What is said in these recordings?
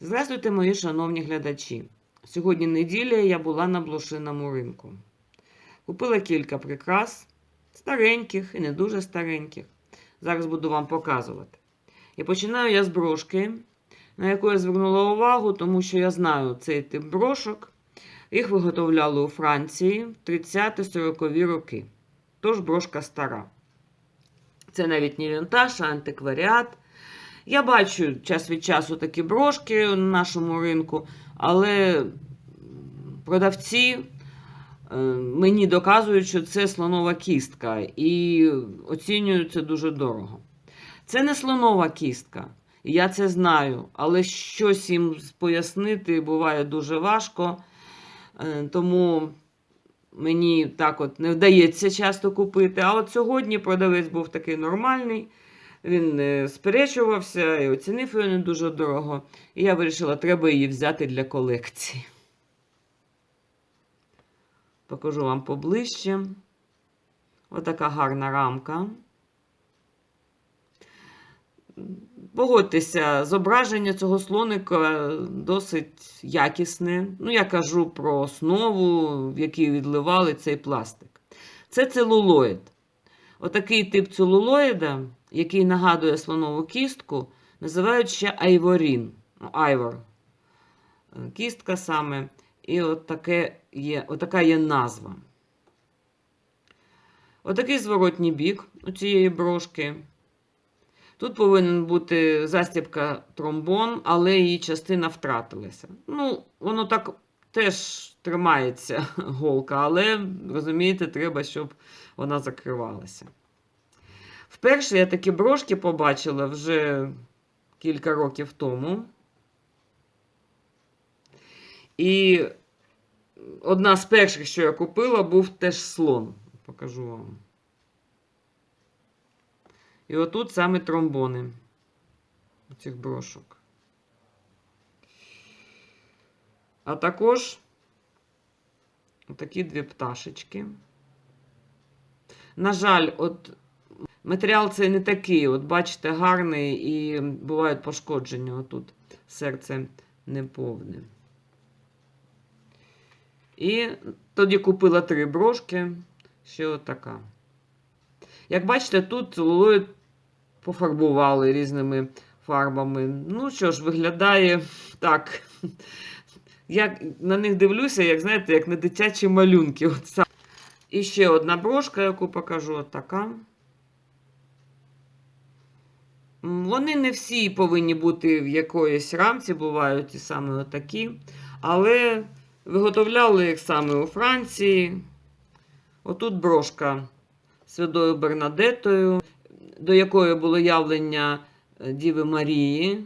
Здравствуйте, мої шановні глядачі. Сьогодні неділя я була на блошиному ринку. Купила кілька прикрас, стареньких і не дуже стареньких. Зараз буду вам показувати. І починаю я з брошки, на яку я звернула увагу, тому що я знаю цей тип брошок. Їх виготовляли у Франції в 30-40 роки. Тож брошка стара. Це навіть не вінтаж, а антикваріат. Я бачу час від часу такі брошки на нашому ринку, але продавці е, мені доказують, що це слонова кістка, і оцінюють це дуже дорого. Це не слонова кістка, я це знаю, але щось їм пояснити буває дуже важко. Е, Тому мені так от не вдається часто купити. А от сьогодні продавець був такий нормальний. Він сперечувався і оцінив її не дуже дорого. І я вирішила, треба її взяти для колекції. Покажу вам поближче. Отака гарна рамка. Погодьтеся, зображення цього слоника досить якісне. Ну, я кажу про основу, в якій відливали цей пластик. Це целулоїд. Отакий тип целулоїда, який нагадує слонову кістку, називають ще айворін. Ну, айвор. Е, Кістка саме. І от таке є, отака є назва. Отакий зворотній бік у цієї брошки. Тут повинен бути застібка тромбон, але її частина втратилася. Ну, воно так теж тримається голка, але, розумієте, треба, щоб вона закривалася. Вперше я такі брошки побачила вже кілька років тому. І одна з перших, що я купила, був теж слон. Покажу вам. І отут саме тромбони цих брошок. А також такі дві пташечки. На жаль, от матеріал цей не такий, от бачите, гарний і бувають пошкодження. Отут серце неповне. І тоді купила три брошки, ще отака. Як бачите, тут целулоїд пофарбували різними фарбами. Ну що ж, виглядає так. Я на них дивлюся, як знаєте, як на дитячі малюнки. От. І ще одна брошка, яку покажу, от така. Вони не всі повинні бути в якоїсь рамці, бувають і саме отакі. Але виготовляли їх саме у Франції. Отут брошка Святою Бернадетою, до якої було явлення е, Діви Марії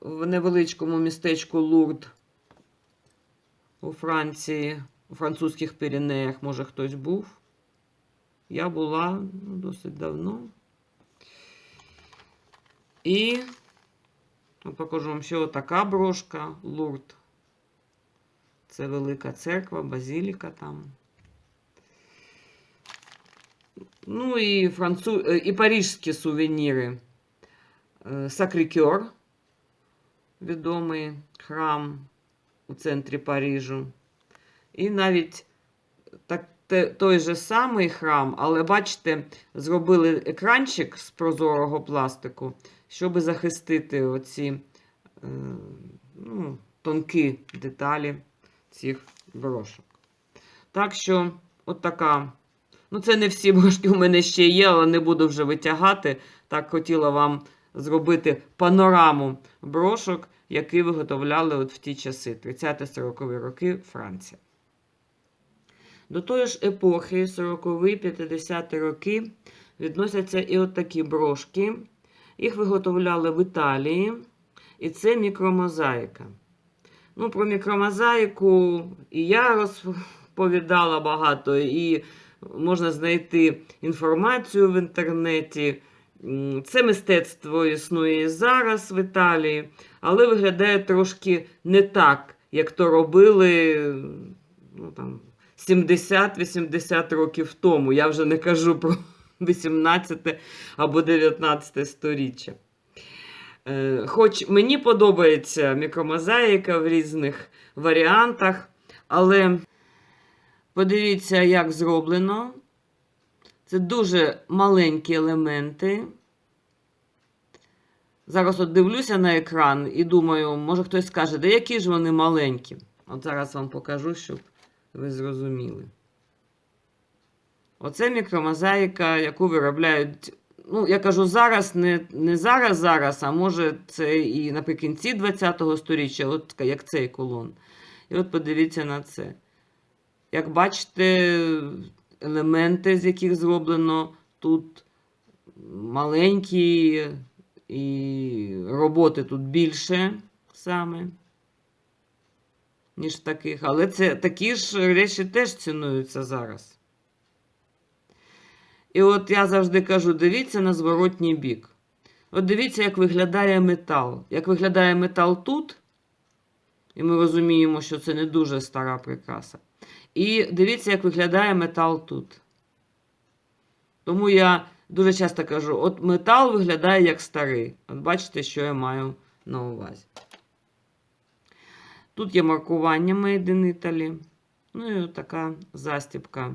в невеличкому містечку Лурд у Франції, у французьких Піренеях, може хтось був. Я була ну, досить давно. І ну, покажу вам ще отака брошка Лурд. Це велика церква, базіліка там. Ну і француз... е, і парижські сувеніри. Е, Сакрікьор, відомий храм у центрі Парижу. І навіть так, те- той же самий храм, але бачите, зробили екранчик з прозорого пластику, щоб захистити оці е, ну, тонкі деталі цих брошок. Так що, от така. Ну, це не всі брошки у мене ще є, але не буду вже витягати. Так хотіла вам зробити панораму брошок, які виготовляли от в ті часи, 30-40 роки Франція. До тої ж епохи, 40-50 роки, відносяться і от такі брошки. Їх виготовляли в Італії, і це мікромозаїка. Ну, про мікромозаїку і я розповідала багато, і можна знайти інформацію в інтернеті. Це мистецтво існує і зараз в Італії, але виглядає трошки не так, як то робили ну, там, 70-80 років тому. Я вже не кажу про 18 або 19 сторіччя. Е, Хоч мені подобається мікромозаїка в різних варіантах, але подивіться, як зроблено. Це дуже маленькі елементи. Зараз от дивлюся на екран і думаю, може хтось скаже, де які ж вони маленькі. От зараз вам покажу, щоб ви зрозуміли. Оце мікромозаїка, яку виробляють. Ну, я кажу зараз, не, не зараз, зараз, а може це і наприкінці ХХ століття, от як цей колон. І от подивіться на це. Як бачите, елементи, з яких зроблено тут маленькі, і роботи тут більше саме, ніж таких. Але це такі ж речі теж цінуються зараз. І от я завжди кажу: дивіться на зворотній бік. От дивіться, як виглядає метал. Як виглядає метал тут, і ми розуміємо, що це не дуже стара прикраса. І дивіться, як виглядає метал тут. Тому я дуже часто кажу: от метал виглядає як старий. От бачите, що я маю на увазі. Тут є маркування Made in Italy. Ну і така застібка,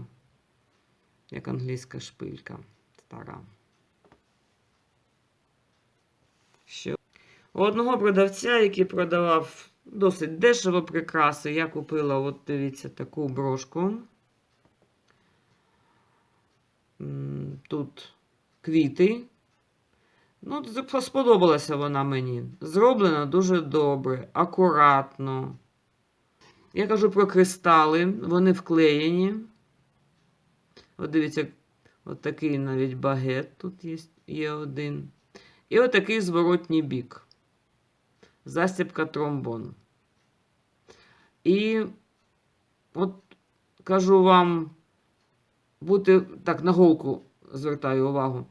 як англійська шпилька стара. Ще. У одного продавця, який продавав досить дешево прикраси, я купила, от дивіться, таку брошку. Тут квіти. Ну, сподобалася вона мені. Зроблена дуже добре, акуратно. Я кажу про кристали, вони вклеєні. От дивіться, от такий навіть багет тут є, є один. І отакий зворотній бік. Застібка тромбон. І от кажу вам, бути так на голку звертаю увагу.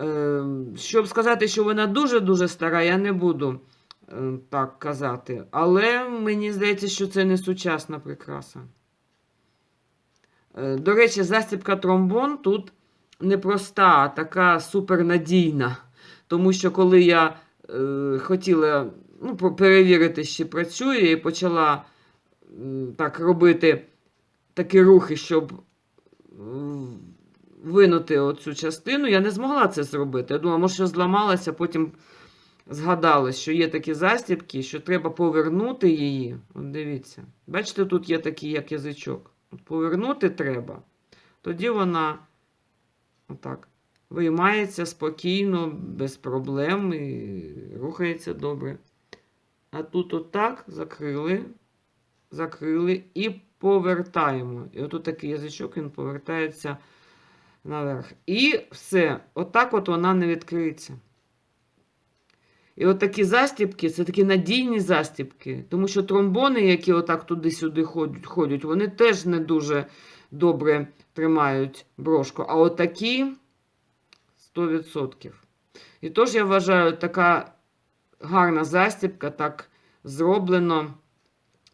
Е, щоб сказати, що вона дуже-дуже стара, я не буду е, так казати. Але мені здається, що це не сучасна прикраса. Е, до речі, застібка тромбон тут не проста, а така супернадійна. Тому що коли я е, хотіла ну, перевірити, чи працює, і почала м, так робити такі рухи, щоб винути оцю частину, я не змогла це зробити. Я думала, може, зламалася, потім згадала, що є такі застібки, що треба повернути її. От дивіться. Бачите, тут є такий як язичок. От повернути треба. Тоді вона отак виймається спокійно, без проблем і рухається добре. А тут отак закрили, закрили і повертаємо. І отут такий язичок, він повертається наверх. І все. Отак от вона не відкриється. І от такі застібки це такі надійні застібки. Тому що тромбони, які отак туди-сюди ходять, вони теж не дуже добре тримають брошку. А от такі 100%. І тож я вважаю, така гарна застібка, так зроблено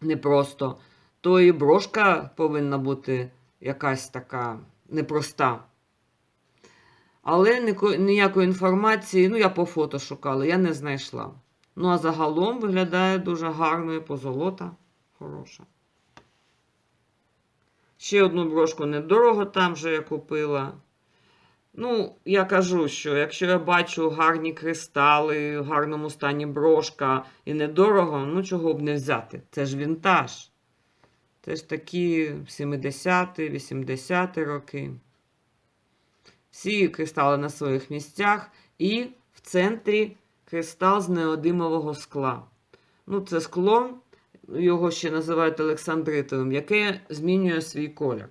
непросто. То і брошка повинна бути якась така непроста. Але ніякої інформації, ну, я по фото шукала, я не знайшла. Ну, а загалом виглядає дуже гарно і позолота хороша. Ще одну брошку недорого там же я купила. Ну, я кажу, що якщо я бачу гарні кристали, в гарному стані брошка і недорого, ну чого б не взяти? Це ж вінтаж. Це ж такі 70-ті, 80-ті роки. Всі кристали на своїх місцях, і в центрі кристал з неодимового скла. Ну, це скло, його ще називають Олександритовим, яке змінює свій колір.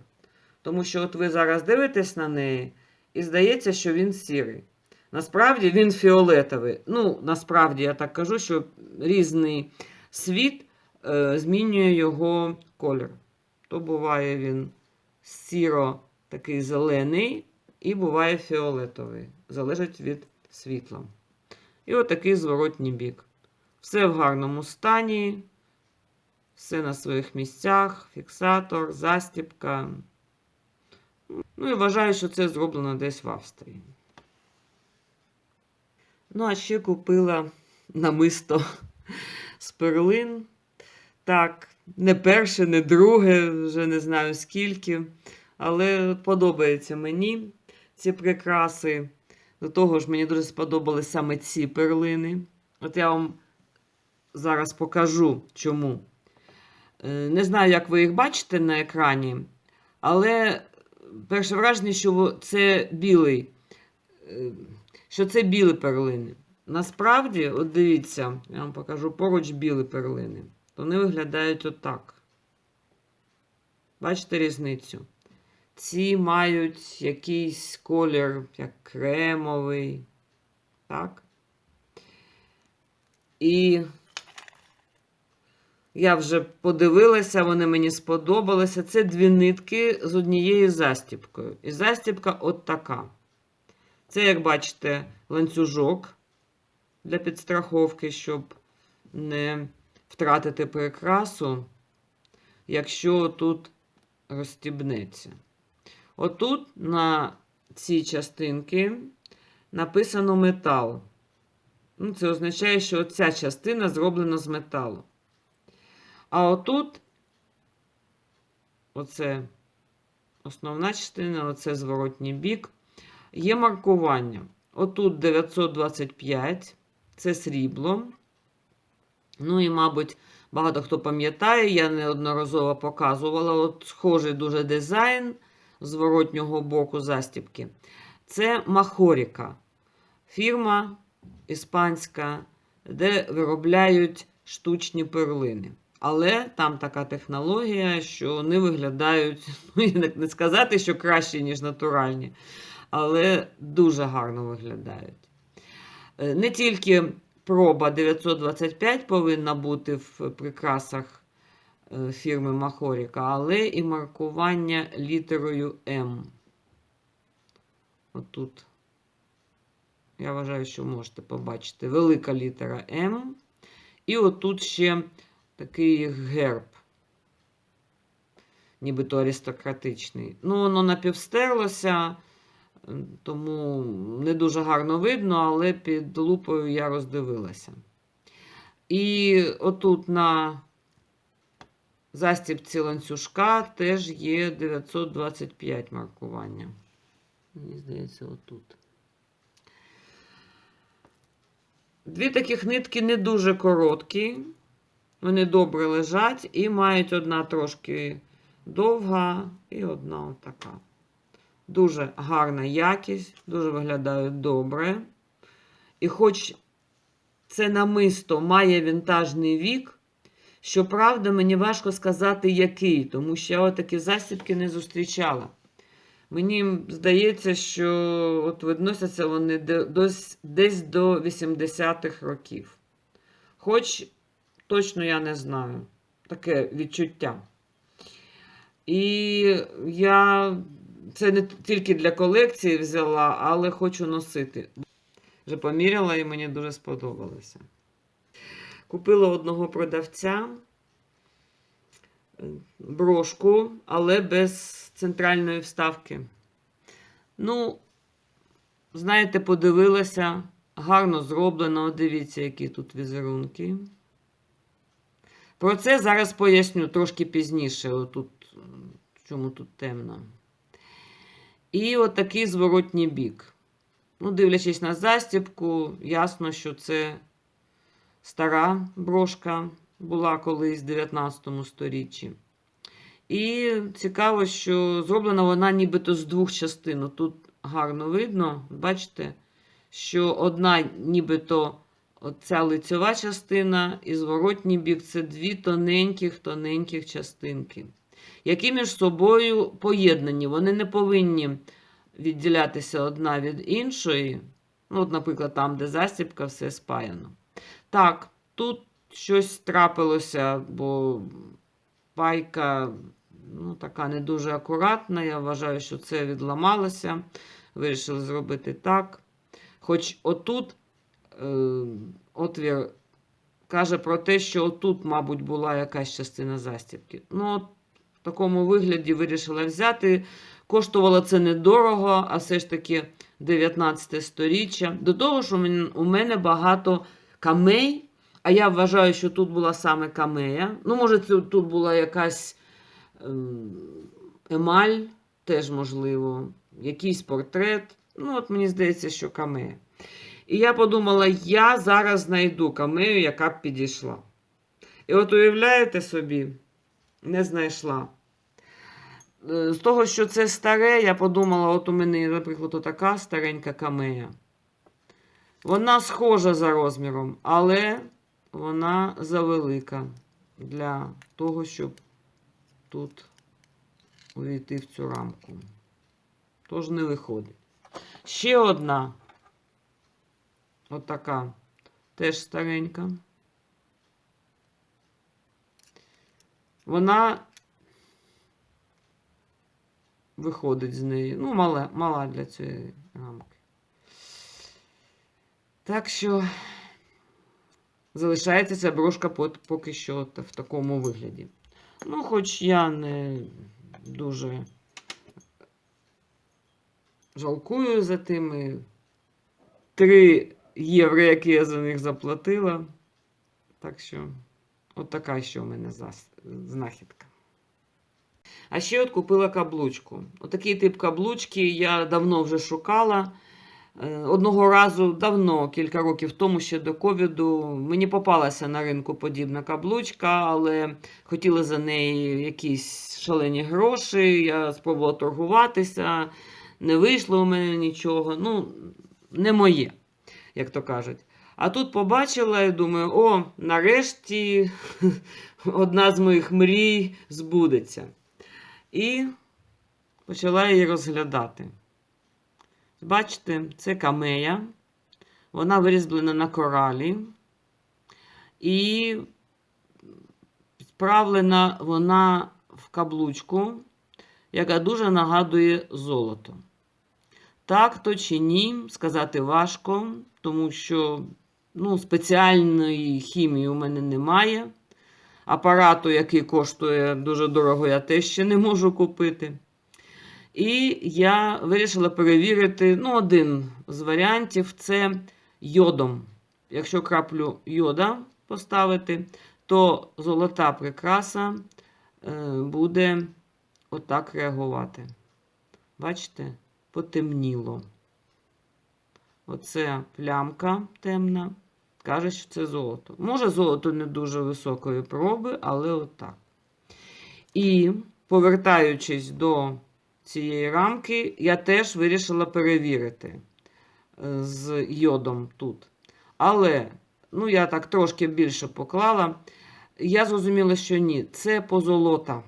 Тому що от ви зараз дивитесь на неї, і здається, що він сірий. Насправді він фіолетовий. Ну, насправді я так кажу, що різний світ е, змінює його колір. То буває він сіро такий зелений, і буває фіолетовий. Залежить від світла. І отакий зворотній бік. Все в гарному стані, все на своїх місцях, фіксатор, застіпка. Ну і вважаю, що це зроблено десь в Австрії. Ну, а ще купила намисто з перлин. Так, не перше, не друге, вже не знаю скільки. Але подобається мені ці прикраси. До того ж, мені дуже сподобались саме ці перлини. От я вам зараз покажу чому. Е, Не знаю, як ви їх бачите на екрані, але перше враження, що це білий, е, що це білі перлини. Насправді, от дивіться, я вам покажу поруч білі перлини. Вони виглядають отак. Бачите різницю? Ці мають якийсь колір, як кремовий. Так? І я вже подивилася, вони мені сподобалися. Це дві нитки з однією застіпкою. І застіпка от така. Це, як бачите, ланцюжок для підстраховки, щоб не втратити прикрасу, якщо тут розстібнеться. Отут на цій частинці написано метал. Ну, Це означає, що ця частина зроблена з металу. А отут, оце основна частина, оце зворотній бік, є маркування. Отут 925, це срібло. Ну і, мабуть, багато хто пам'ятає, я неодноразово показувала от схожий дуже дизайн зворотнього боку застібки. Це Махоріка, фірма іспанська, де виробляють штучні перлини. Але там така технологія, що вони виглядають, ну, як не сказати, що краще, ніж натуральні, але дуже гарно виглядають. Е, Не тільки проба 925 повинна бути в прикрасах фірми Махоріка, але і маркування літерою М. Отут. Я вважаю, що можете побачити велика літера М. І отут ще такий герб. Нібито аристократичний. Ну, воно напівстерлося, тому не дуже гарно видно, але під лупою я роздивилася. І отут на застібці ланцюжка теж є 925 маркування. Мені здається, отут. Дві таких нитки не дуже короткі. Вони добре лежать і мають одна трошки довга і одна така. Дуже гарна якість, дуже виглядають добре. І хоч це намисто має вінтажний вік, щоправда, мені важко сказати, який, тому що я отакі засібки не зустрічала. Мені здається, що от відносяться вони десь до 80-х років. Хоч точно я не знаю. Таке відчуття. І я це не тільки для колекції взяла, але хочу носити. Вже поміряла і мені дуже сподобалося. Купила одного продавця брошку, але без центральної вставки. Ну, знаєте, подивилася, гарно зроблено. Дивіться, які тут візерунки. Про це зараз поясню трошки пізніше, отут, чому тут темно. І отакий зворотній бік. Ну, дивлячись на застібку, ясно, що це стара брошка була колись в 19 сторіччі. І цікаво, що зроблена вона нібито з двох частин. Тут гарно видно, бачите, що одна нібито оця лицьова частина і зворотній бік це дві тоненьких-тоненьких частинки, які між собою поєднані. Вони не повинні відділятися одна від іншої. Ну, от, Наприклад, там, де засібка, все спаяно. Так, тут щось трапилося, бо пайка ну, така не дуже акуратна. Я вважаю, що це відламалося. Вирішили зробити так. Хоч отут е, отвір каже про те, що отут, мабуть, була якась частина застібки. Ну, от в такому вигляді вирішила взяти. Коштувало це недорого, а все ж таки 19 сторіччя. До того ж, у мене багато камей. А я вважаю, що тут була саме камея. Ну, може, тут була якась ем, емаль, теж можливо, якийсь портрет. Ну, от мені здається, що камея. І я подумала, я зараз знайду камею, яка б підійшла. І от уявляєте собі, не знайшла. Е, З того, що це старе, я подумала, от у мене, наприклад, така старенька камея. Вона схожа за розміром, але вона завелика для того, щоб тут увійти в цю рамку. Тож не виходить. Ще одна. Отака. Теж старенька. Вона виходить з неї. Ну, мала, мала для цієї рамки. Так що залишається ця брошка поки що в такому вигляді. Ну, хоч я не дуже жалкую за тими 3 євро, які я за них заплатила. Так що, от така ще у мене знахідка. А ще от купила каблучку. Отакий тип каблучки я давно вже шукала. Е, Одного разу давно, кілька років тому, ще до ковіду, мені попалася на ринку подібна каблучка, але хотіли за неї якісь шалені гроші. Я спробувала торгуватися, не вийшло у мене нічого. Ну, не моє, як то кажуть. А тут побачила і думаю, о, нарешті одна з моїх мрій збудеться. І почала її розглядати. Бачите, це камея. Вона вирізблена на коралі. І справлена вона в каблучку, яка дуже нагадує золото. Так то чи ні, сказати важко, тому що ну, спеціальної хімії у мене немає. Апарату, який коштує дуже дорого, я теж ще не можу купити. І я вирішила перевірити ну, один з варіантів це йодом. Якщо краплю йода поставити, то золота прикраса е, буде отак реагувати. Бачите, потемніло. Оце плямка темна. Каже, що це золото. Може, золото не дуже високої проби, але отак. І повертаючись до цієї рамки, я теж вирішила перевірити е, з йодом тут. Але, ну, я так трошки більше поклала. Я зрозуміла, що ні, це позолота.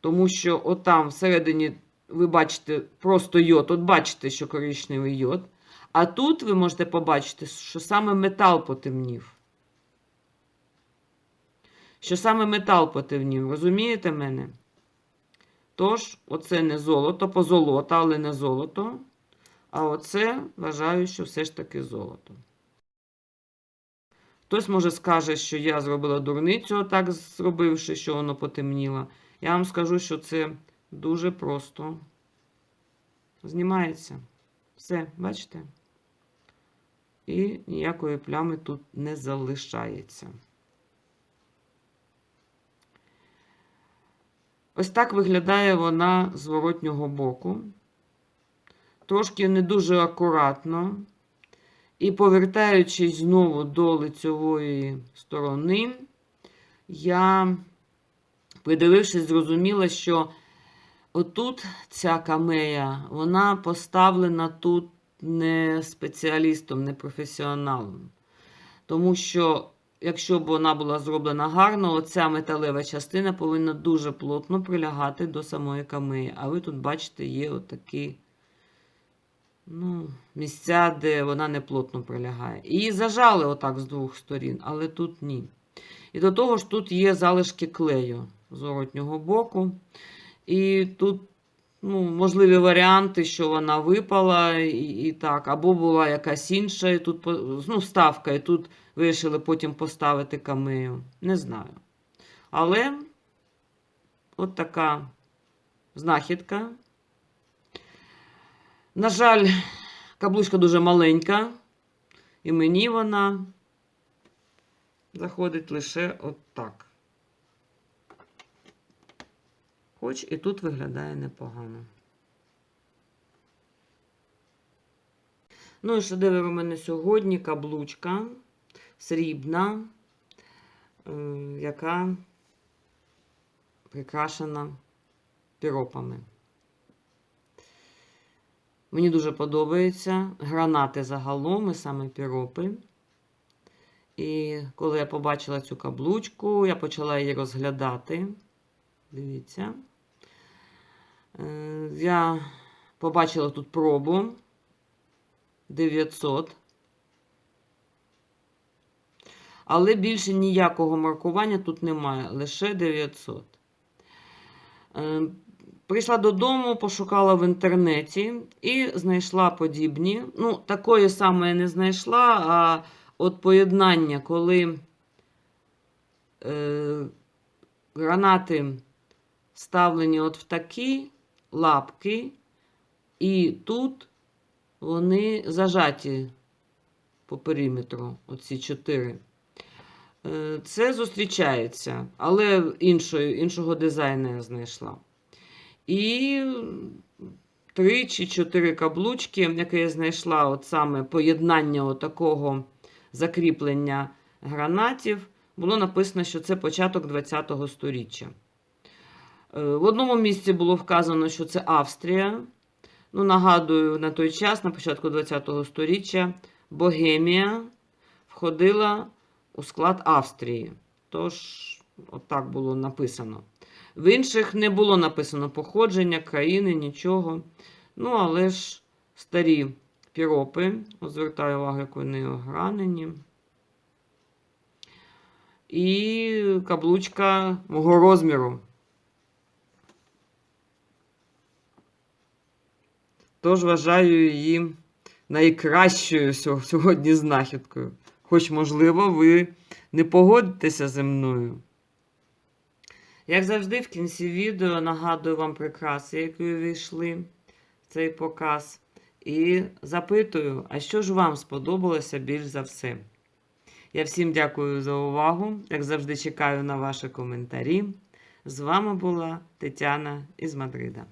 Тому що отам всередині ви бачите просто йод. От бачите, що коричневий йод. А тут ви можете побачити, що саме метал потемнів. Що саме метал потемнів, розумієте мене? Тож, оце не золото, позолота, але не золото. А оце вважаю, що все ж таки золото. Хтось, може, скаже, що я зробила дурницю, отак зробивши, що воно потемніло. Я вам скажу, що це дуже просто знімається. Все, бачите? І ніякої плями тут не залишається. Ось так виглядає вона з воротнього боку. Трошки не дуже акуратно. І повертаючись знову до лицьової сторони, я, придивившись, зрозуміла, що отут ця камея, вона поставлена тут не спеціалістом, не професіоналом. Тому що, якщо б вона була зроблена гарно, оця металева частина повинна дуже плотно прилягати до самої камеї. А ви тут бачите, є отакі ну, місця, де вона не плотно прилягає. Її зажали отак з двох сторін, але тут ні. І до того ж, тут є залишки клею з воротнього боку. І тут ну, можливі варіанти, що вона випала і, і так, або була якась інша, і тут ну, вставка, і тут вирішили потім поставити камею. Не знаю. Але от така знахідка. На жаль, каблучка дуже маленька, і мені вона заходить лише отак. Хоч і тут виглядає непогано. Ну і шедевр у мене сьогодні каблучка срібна, е, яка прикрашена піропами. Мені дуже подобаються гранати загалом і саме піропи. І коли я побачила цю каблучку, я почала її розглядати. Дивіться. Е, Я побачила тут пробу 900. Але більше ніякого маркування тут немає, лише 900. Е, Прийшла додому, пошукала в інтернеті і знайшла подібні. Ну, такої самої не знайшла, а от поєднання, коли е, гранати вставлені от в такі лапки, і тут вони зажаті по периметру, оці чотири. Е, Це зустрічається, але іншої, іншого дизайну я знайшла. І три чи чотири каблучки, які я знайшла, от саме поєднання такого закріплення гранатів, було написано, що це початок ХХ століття. Е, В одному місці було вказано, що це Австрія. Ну, нагадую, на той час, на початку ХХ століття, Богемія входила у склад Австрії. Тож, отак було написано. В інших не було написано походження, країни, нічого. Ну, але ж старі піропи, от звертаю увагу, як вони огранені. І каблучка мого розміру. Тож вважаю її найкращою сьогодні знахідкою. Хоч, можливо, ви не погодитеся зі мною. Як завжди, в кінці відео нагадую вам прикраси, які увійшли в цей показ. І запитую, а що ж вам сподобалося більш за все? Я всім дякую за увагу. Як завжди, чекаю на ваші коментарі. З вами була Тетяна із Мадрида.